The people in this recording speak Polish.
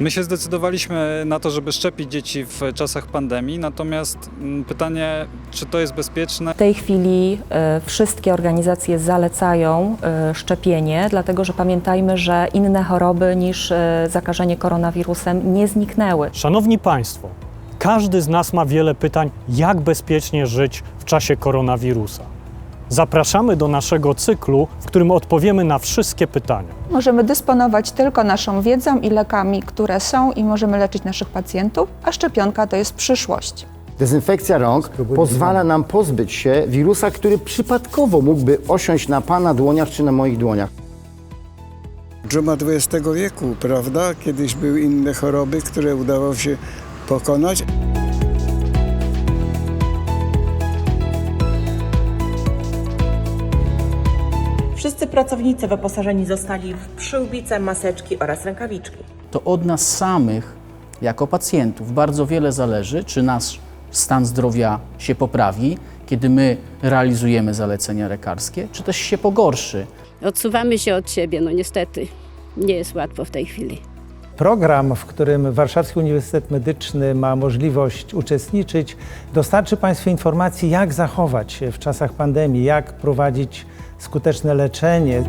My się zdecydowaliśmy na to, żeby szczepić dzieci w czasach pandemii, natomiast mm, pytanie, czy to jest bezpieczne? W tej chwili e, wszystkie organizacje zalecają e, szczepienie, dlatego że pamiętajmy, że inne choroby niż e, zakażenie koronawirusem nie zniknęły. Szanowni Państwo, każdy z nas ma wiele pytań, jak bezpiecznie żyć w czasie koronawirusa. Zapraszamy do naszego cyklu, w którym odpowiemy na wszystkie pytania. Możemy dysponować tylko naszą wiedzą i lekami, które są i możemy leczyć naszych pacjentów, a szczepionka to jest przyszłość. Dezynfekcja rąk pozwala nam pozbyć się wirusa, który przypadkowo mógłby osiąść na Pana dłoniach czy na moich dłoniach. Dżuma XX wieku, prawda? Kiedyś były inne choroby, które udało się pokonać. Wszyscy pracownicy wyposażeni zostali w przyłbice, maseczki oraz rękawiczki. to od nas samych, jako pacjentów, bardzo wiele zależy, czy nasz stan zdrowia się poprawi, kiedy my realizujemy zalecenia lekarskie, czy też się pogorszy. Odsuwamy się od siebie, no niestety. Nie jest łatwo w tej chwili. Program, w którym Warszawski Uniwersytet Medyczny ma możliwość uczestniczyć, dostarczy Państwu informacji, jak zachować się w czasach pandemii, jak prowadzić skuteczne leczenie.